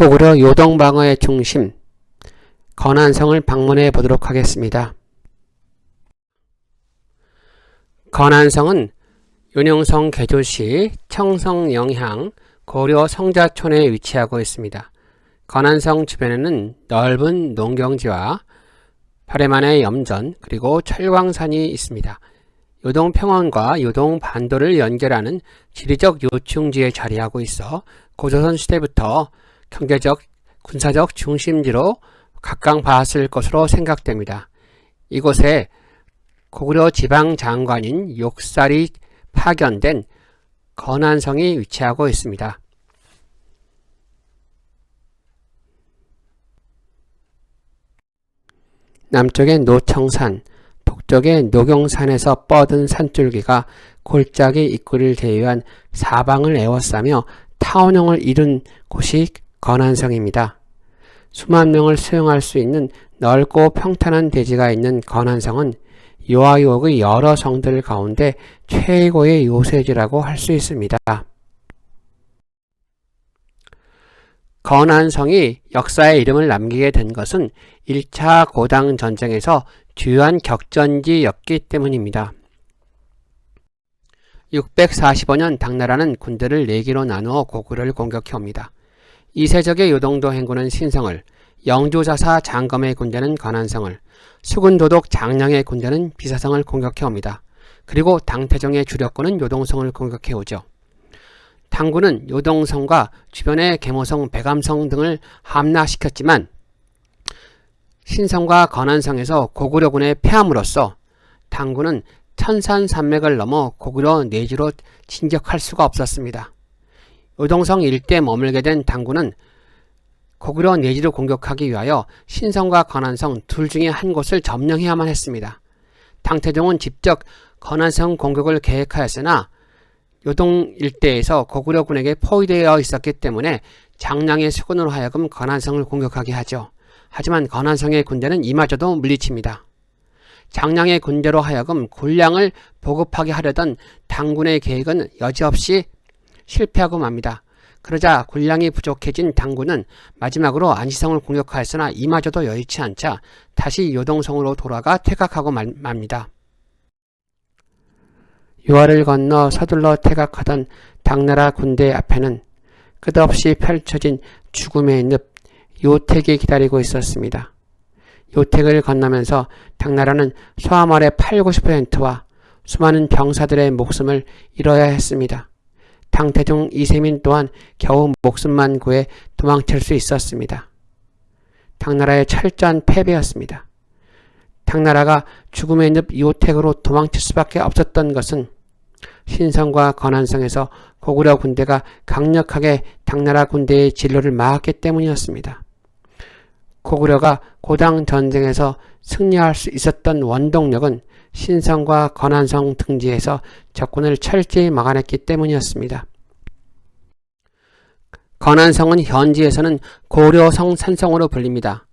고구려 요동방어의 중심 건안성을 방문해 보도록 하겠습니다. 건안성은 윤영성 개조시 청성 영향 고려 성자촌에 위치하고 있습니다. 건안성 주변에는 넓은 농경지와 발해만의 염전 그리고 철광산이 있습니다. 요동평원과 요동반도를 연결하는 지리적 요충지에 자리하고 있어 고조선 시대부터 경제적, 군사적 중심지로 각광받았을 것으로 생각됩니다. 이곳에 고구려 지방 장관인 욕살이 파견된 건안성이 위치하고 있습니다. 남쪽엔 노청산, 북쪽의 노경산에서 뻗은 산줄기가 골짜기 입구를 대유한 사방을 에워싸며 타원형을 이룬 곳이 건안성입니다. 수만 명을 수용할 수 있는 넓고 평탄한 대지가 있는 건안성은 요하유옥의 여러 성들 가운데 최고의 요새지라고 할 수 있습니다. 건안성이 역사에 이름을 남기게 된 것은 1차 고당 전쟁에서 주요한 격전지였기 때문입니다. 645년 당나라는 군대를 4기로 나누어 고구려를 공격해 옵니다. 이세적의 요동도 행군은 신성을, 영조자사 장검의 군대는 건안성을, 수군도독 장량의 군대는 비사성을 공격해 옵니다. 그리고 당태종의 주력군은 요동성을 공격해 오죠. 당군은 요동성과 주변의 계모성, 백암성 등을 함락시켰지만 신성과 건안성에서 고구려군에 패함으로써 당군은 천산산맥을 넘어 고구려 내지로 진격할 수가 없었습니다. 요동성 일대 머물게 된 당군은 고구려 내지를 공격하기 위하여 신성과 건안성 둘 중에 한 곳을 점령해야만 했습니다. 당태종은 직접 건안성 공격을 계획하였으나 요동 일대에서 고구려군에게 포위되어 있었기 때문에 장량의 수군으로 하여금 건안성을 공격하게 하죠. 하지만 건안성의 군대는 이마저도 물리칩니다. 장량의 군대로 하여금 군량을 보급하게 하려던 당군의 계획은 여지없이 실패하고 맙니다. 그러자 군량이 부족해진 당군은 마지막으로 안시성을 공격하였으나 이마저도 여의치 않자 다시 요동성으로 돌아가 퇴각하고 맙니다. 유화를 건너 서둘러 퇴각하던 당나라 군대 앞에는 끝없이 펼쳐진 죽음의 늪 요택이 기다리고 있었습니다. 요택을 건너면서 당나라는 소아말의 8, 90%와 수많은 병사들의 목숨을 잃어야 했습니다. 당태종 이세민 또한 겨우 목숨만 구해 도망칠 수 있었습니다. 당나라의 철저한 패배였습니다. 당나라가 죽음의 늪 요택으로 도망칠 수밖에 없었던 것은 신성과 건안성에서 고구려 군대가 강력하게 당나라 군대의 진로를 막았기 때문이었습니다. 고구려가 고당 전쟁에서 승리할 수 있었던 원동력은 신성과 건안성 등지에서 적군을 철저히 막아냈기 때문이었습니다. 건안성은 현지에서는 고려성 산성으로 불립니다.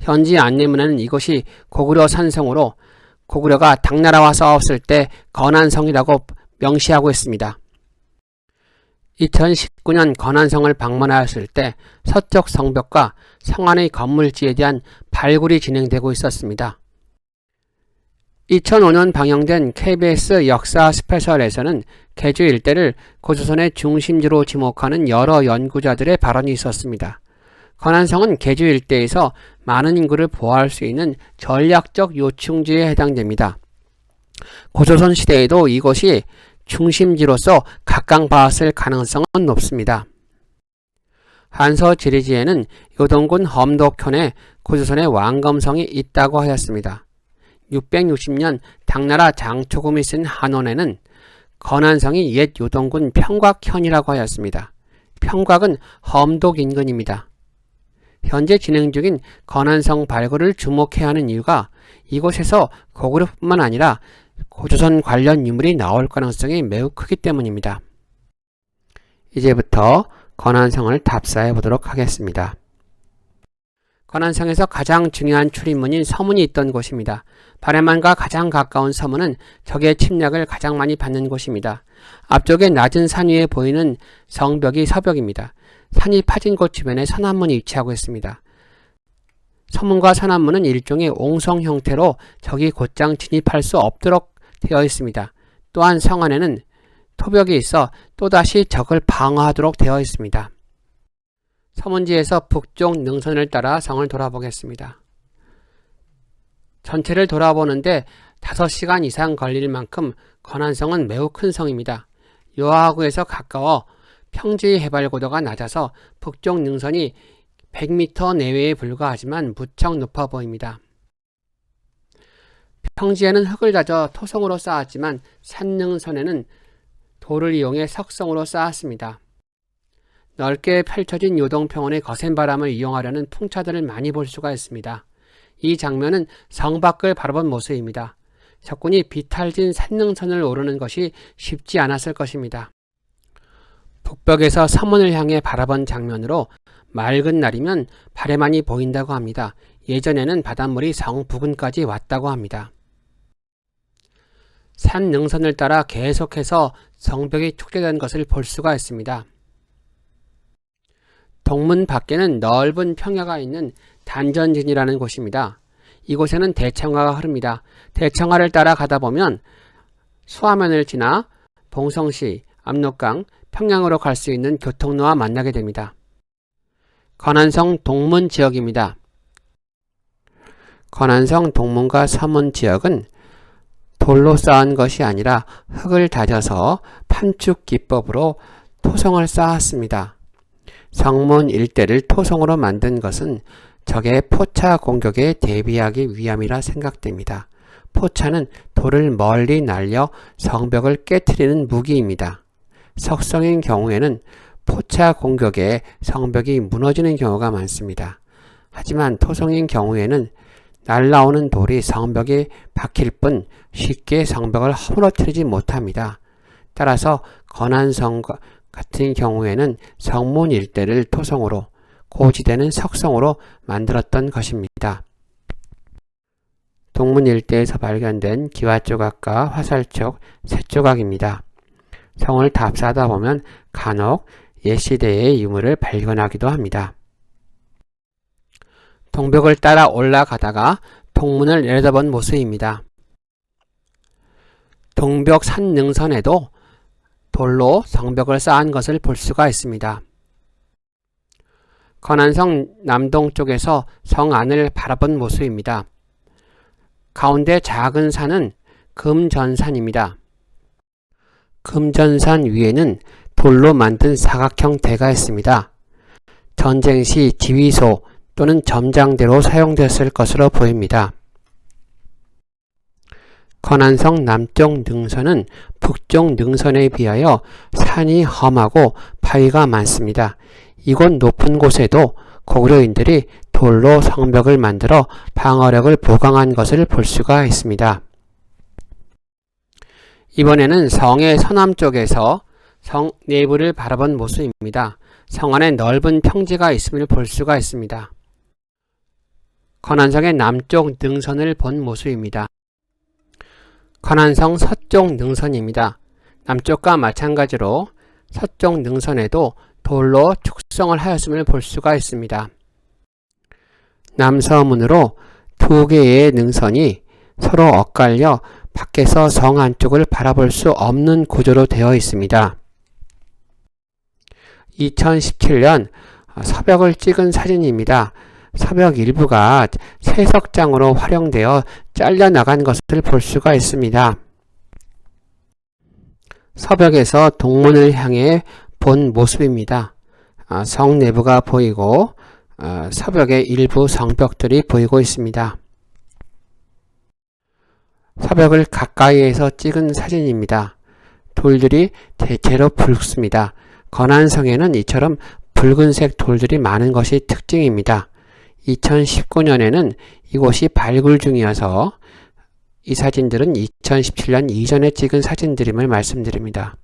현지 안내문에는 이것이 고구려 산성으로 고구려가 당나라와 싸웠을 때 건안성이라고 명시하고 있습니다. 2019년 건안성을 방문하였을 때 서쪽 성벽과 성 안의 건물지에 대한 발굴이 진행되고 있었습니다. 2005년 방영된 KBS 역사 스페셜에서는 개주 일대를 고조선의 중심지로 지목하는 여러 연구자들의 발언이 있었습니다. 건안성은 개주 일대에서 많은 인구를 보호할 수 있는 전략적 요충지에 해당됩니다. 고조선 시대에도 이것이 중심지로서 각광받았을 가능성은 높습니다. 한서 지리지에는 요동군 험독현에 고조선의 왕검성이 있다고 하였습니다. 660년 당나라 장초금이 쓴 한원에는 건안성이 옛 요동군 평곽현이라고 하였습니다. 평곽은 험독 인근입니다. 현재 진행 중인 건안성 발굴을 주목해야 하는 이유가 이곳에서 고구려뿐만 아니라 고조선 관련 유물이 나올 가능성이 매우 크기 때문입니다. 이제부터 건안성을 답사해 보도록 하겠습니다. 건안성에서 가장 중요한 출입문인 서문이 있던 곳입니다. 바레만과 가장 가까운 서문은 적의 침략을 가장 많이 받는 곳입니다. 앞쪽에 낮은 산 위에 보이는 성벽이 서벽입니다. 산이 파진 곳 주변에 서남문이 위치하고 있습니다. 서문과 서남문은 일종의 옹성 형태로 적이 곧장 진입할 수 없도록 되어 있습니다. 또한 성 안에는 토벽이 있어 또다시 적을 방어하도록 되어 있습니다. 서문지에서 북쪽 능선을 따라 성을 돌아보겠습니다. 전체를 돌아보는데 5시간 이상 걸릴 만큼 건안성은 매우 큰 성입니다. 요하구에서 가까워 평지 해발 고도가 낮아서 북쪽 능선이 100m 내외에 불과하지만 무척 높아 보입니다. 평지에는 흙을 다져 토성으로 쌓았지만 산능선에는 돌을 이용해 석성으로 쌓았습니다. 넓게 펼쳐진 요동평원의 거센 바람을 이용하려는 풍차들을 많이 볼 수가 있습니다. 이 장면은 성 밖을 바라본 모습입니다. 적군이 비탈진 산능선을 오르는 것이 쉽지 않았을 것입니다. 북벽에서 서문을 향해 바라본 장면으로 맑은 날이면 바래만이 보인다고 합니다. 예전에는 바닷물이 성 부근까지 왔다고 합니다. 산 능선을 따라 계속해서 성벽이 축제된 것을 볼 수가 있습니다. 동문 밖에는 넓은 평야가 있는 단전진이라는 곳입니다. 이곳에는 대청하가 흐릅니다. 대청하를 따라 가다 보면 수화면을 지나 봉성시, 압록강, 평양으로 갈 수 있는 교통로와 만나게 됩니다. 건안성 동문 지역입니다. 건안성 동문과 서문 지역은 돌로 쌓은 것이 아니라 흙을 다져서 판축 기법으로 토성을 쌓았습니다. 성문 일대를 토성으로 만든 것은 적의 포차 공격에 대비하기 위함이라 생각됩니다. 포차는 돌을 멀리 날려 성벽을 깨뜨리는 무기입니다. 석성인 경우에는 포차 공격에 성벽이 무너지는 경우가 많습니다. 하지만 토성인 경우에는 날라오는 돌이 성벽에 박힐 뿐 쉽게 성벽을 허물어뜨리지 못합니다. 따라서 건안성 같은 경우에는 성문 일대를 토성으로 고지대는 석성으로 만들었던 것입니다. 동문 일대에서 발견된 기와 조각과 화살촉, 새조각입니다. 성을 답사하다 보면 간혹 옛시대의 유물을 발견하기도 합니다. 동벽을 따라 올라가다가 동문을 내려다본 모습입니다. 동벽 산 능선에도 돌로 성벽을 쌓은 것을 볼 수가 있습니다. 건안성 남동쪽에서 성 안을 바라본 모습입니다. 가운데 작은 산은 금전산입니다. 금전산 위에는 돌로 만든 사각형 대가 있습니다. 전쟁 시 지휘소 또는 점장대로 사용됐을 것으로 보입니다. 건안성 남쪽 능선은 북쪽 능선에 비하여 산이 험하고 바위가 많습니다. 이곳 높은 곳에도 고구려인들이 돌로 성벽을 만들어 방어력을 보강한 것을 볼 수가 있습니다. 이번에는 성의 서남쪽에서 성 내부를 바라본 모습입니다. 성 안에 넓은 평지가 있음을 볼 수가 있습니다. 건안성의 남쪽 능선을 본 모습입니다. 건안성 서쪽 능선입니다. 남쪽과 마찬가지로 서쪽 능선에도 돌로 축성을 하였음을 볼 수가 있습니다. 남서문으로 두 개의 능선이 서로 엇갈려 밖에서 성 안쪽을 바라볼 수 없는 구조로 되어 있습니다. 2017년 서벽을 찍은 사진입니다. 서벽 일부가 세석장으로 활용되어 잘려나간 것을 볼 수가 있습니다. 서벽에서 동문을 향해 본 모습입니다. 아, 성 내부가 보이고 아, 서벽의 일부 성벽들이 보이고 있습니다. 서벽을 가까이에서 찍은 사진입니다. 돌들이 대체로 붉습니다. 건안성에는 이처럼 붉은색 돌들이 많은 것이 특징입니다. 2019년에는 이곳이 발굴 중이어서 이 사진들은 2017년 이전에 찍은 사진들임을 말씀드립니다.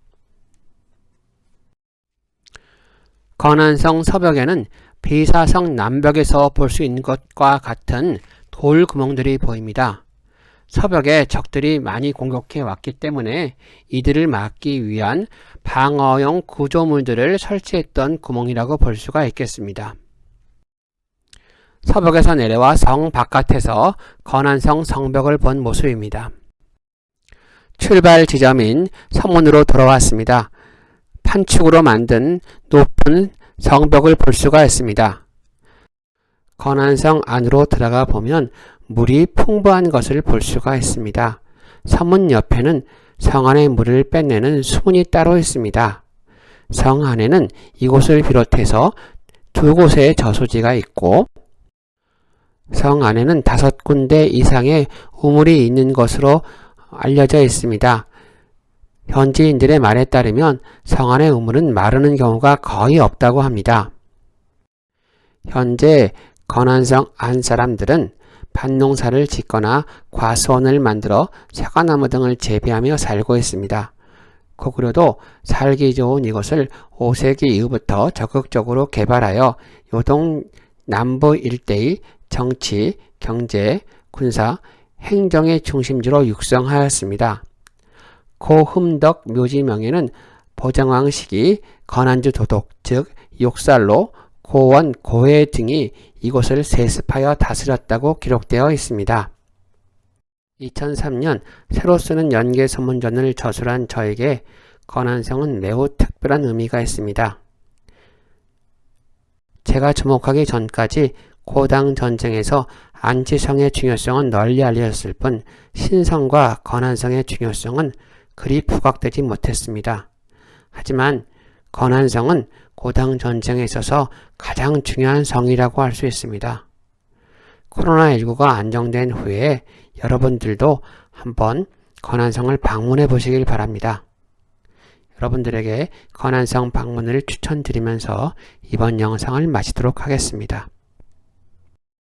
건안성 서벽에는 비사성 남벽에서 볼 수 있는 것과 같은 돌 구멍들이 보입니다. 서벽에 적들이 많이 공격해 왔기 때문에 이들을 막기 위한 방어용 구조물들을 설치했던 구멍이라고 볼 수가 있겠습니다. 서벽에서 내려와 성 바깥에서 건안성 성벽을 본 모습입니다. 출발 지점인 서문으로 돌아왔습니다. 판축으로 만든 높은 성벽을 볼 수가 있습니다. 건안성 안으로 들어가 보면 물이 풍부한 것을 볼 수가 있습니다. 서문 옆에는 성 안의 물을 빼내는 수문이 따로 있습니다. 성 안에는 이곳을 비롯해서 두 곳의 저수지가 있고 성 안에는 다섯 군데 이상의 우물이 있는 것으로 알려져 있습니다. 현지인들의 말에 따르면 성 안의 우물은 마르는 경우가 거의 없다고 합니다. 현재 건안성 안 사람들은 밭농사를 짓거나 과수원을 만들어 사과나무 등을 재배하며 살고 있습니다. 고구려도 살기 좋은 이곳을 5세기 이후부터 적극적으로 개발하여 요동 남부 일대의 정치, 경제, 군사, 행정의 중심지로 육성하였습니다. 고흠덕 묘지명에는 보정왕 시기 건안주 도독 즉 욕살로 고원, 고해 등이 이곳을 세습하여 다스렸다고 기록되어 있습니다. 2003년 새로 쓰는 연계 소문전을 저술한 저에게 건안성은 매우 특별한 의미가 있습니다. 제가 주목하기 전까지 고당 전쟁에서 안치성의 중요성은 널리 알려졌을 뿐 신성과 건안성의 중요성은 그리 부각되지 못했습니다. 하지만 건안성은 고당 전쟁에 있어서 가장 중요한 성이라고 할 수 있습니다. 코로나19가 안정된 후에 여러분들도 한번 건안성을 방문해 보시길 바랍니다. 여러분들에게 건안성 방문을 추천드리면서 이번 영상을 마치도록 하겠습니다.